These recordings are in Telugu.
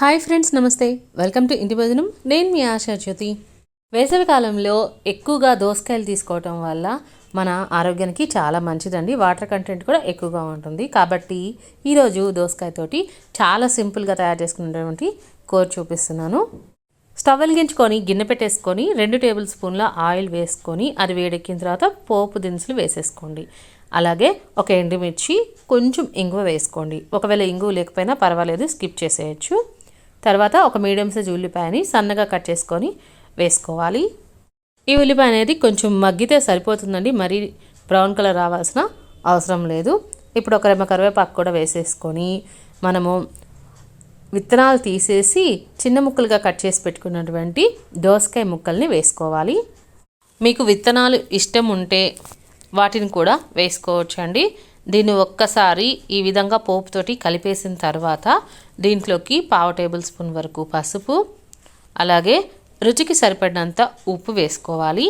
హాయ్ ఫ్రెండ్స్ నమస్తే. వెల్కమ్ టు ఇంటి భోజనం. నేను మీ ఆశా జ్యోతి. వేసవికాలంలో ఎక్కువగా దోసకాయలు తీసుకోవటం వల్ల మన ఆరోగ్యానికి చాలా మంచిదండి. వాటర్ కంటెంట్ కూడా ఎక్కువగా ఉంటుంది. కాబట్టి ఈరోజు దోసకాయతోటి చాలా సింపుల్గా తయారు చేసుకున్నటువంటి కూర చూపిస్తున్నాను. స్టవ్ వెలిగించుకొని గిన్నె పెట్టేసుకొని రెండు టేబుల్ స్పూన్ల ఆయిల్ వేసుకొని అది వేడెక్కిన తర్వాత పోపు దినుసులు వేసేసుకోండి. అలాగే ఒక ఎండుమిర్చి కొంచెం ఇంగువ వేసుకోండి. ఒకవేళ ఇంగువ లేకపోయినా పర్వాలేదు స్కిప్ చేసేయచ్చు. తర్వాత ఒక మీడియం సైజ్ ఉల్లిపాయని సన్నగా కట్ చేసుకొని వేసుకోవాలి. ఈ ఉల్లిపాయ అనేది కొంచెం మగ్గితే సరిపోతుందండి మరీ బ్రౌన్ కలర్ రావాల్సిన అవసరం లేదు. ఇప్పుడు ఒక రెమ్మ కరివేపాకు కూడా వేసేసుకొని మనము విత్తనాలు తీసేసి చిన్న ముక్కలుగా కట్ చేసి పెట్టుకున్నటువంటి దోసకాయ ముక్కల్ని వేసుకోవాలి. మీకు విత్తనాలు ఇష్టం ఉంటే వాటిని కూడా వేసుకోవచ్చండి. దీన్ని ఒక్కసారి ఈ విధంగా పోపుతోటి కలిపేసిన తర్వాత దీంట్లోకి పావు టేబుల్ స్పూన్ వరకు పసుపు అలాగే రుచికి సరిపడినంత ఉప్పు వేసుకోవాలి.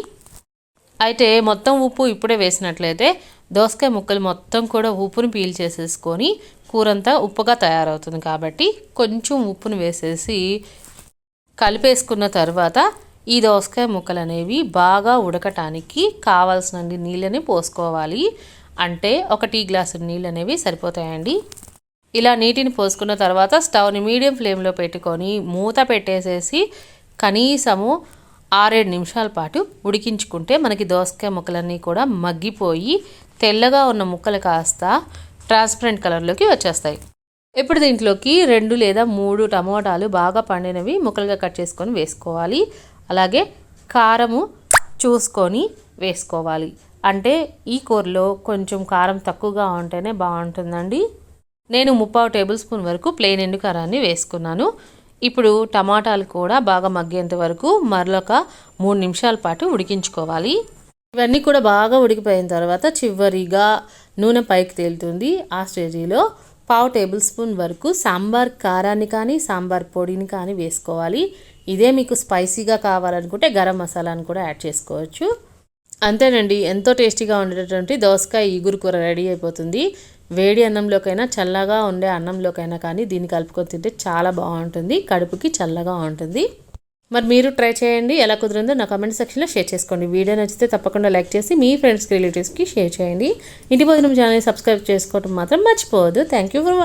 అయితే మొత్తం ఉప్పు ఇప్పుడే వేసినట్లయితే దోసకాయ ముక్కలు మొత్తం కూడా ఉప్పును పీల్ చేసేసుకొని కూరంతా ఉప్పుగా తయారవుతుంది కాబట్టి కొంచెం ఉప్పును వేసేసి కలిపేసుకున్న తర్వాత ఈ దోసకాయ ముక్కలు అనేవి బాగా ఉడకటానికి కావాల్సిన నీళ్ళని పోసుకోవాలి. అంటే ఒక టీ గ్లాసు నీళ్ళు అనేవి సరిపోతాయండి. ఇలా నీటిని పోసుకున్న తర్వాత స్టవ్ని మీడియం ఫ్లేమ్లో పెట్టుకొని మూత పెట్టేసేసి కనీసము ఆరేడు నిమిషాల పాటు ఉడికించుకుంటే మనకి దోసకాయ ముక్కలన్నీ కూడా మగ్గిపోయి తెల్లగా ఉన్న ముక్కలు కాస్త ట్రాన్స్పరెంట్ కలర్లోకి వచ్చేస్తాయి. ఇప్పుడు దీంట్లోకి రెండు లేదా మూడు టమోటాలు బాగా పండినవి ముక్కలుగా కట్ చేసుకొని వేసుకోవాలి. అలాగే కారము చూసుకొని వేసుకోవాలి. అంటే ఈ కూరలో కొంచెం కారం తక్కువగా ఉంటేనే బాగుంటుందండి. నేను ముప్పావు టేబుల్ స్పూన్ వరకు ప్లెయిన్ ఎండు కారాన్ని వేసుకున్నాను. ఇప్పుడు టమాటాలు కూడా బాగా మగ్గేంత వరకు మరొక మూడు నిమిషాల పాటు ఉడికించుకోవాలి. ఇవన్నీ కూడా బాగా ఉడికిపోయిన తర్వాత చివరిగా నూనె పైకి తేలుతుంది. ఆ స్టేజీలో పావు టేబుల్ స్పూన్ వరకు సాంబార్ కారాన్ని కానీ సాంబార్ పొడిని కానీ వేసుకోవాలి. ఇదే మీకు స్పైసీగా కావాలనుకుంటే గరం మసాలాను కూడా యాడ్ చేసుకోవచ్చు. అంతేనండి ఎంతో టేస్టీగా ఉండేటటువంటి దోసకాయ ఈగురు కూర రెడీ అయిపోతుంది. వేడి అన్నంలోకైనా చల్లగా ఉండే అన్నంలోకైనా కానీ దీన్ని కలుపుకొని తింటే చాలా బాగుంటుంది. కడుపుకి చల్లగా ఉంటుంది. మరి మీరు ట్రై చేయండి. ఎలా కుదిరిందో నా కమెంట్ సెక్షన్లో షేర్ చేసుకోండి. వీడియో నచ్చితే తప్పకుండా లైక్ చేసి మీ ఫ్రెండ్స్కి రిలేటివ్స్కి షేర్ చేయండి. ఇంటి భోజనం ఛానల్ సబ్స్క్రైబ్ చేసుకోవడం మాత్రం మర్చిపోవద్దు. Thank you for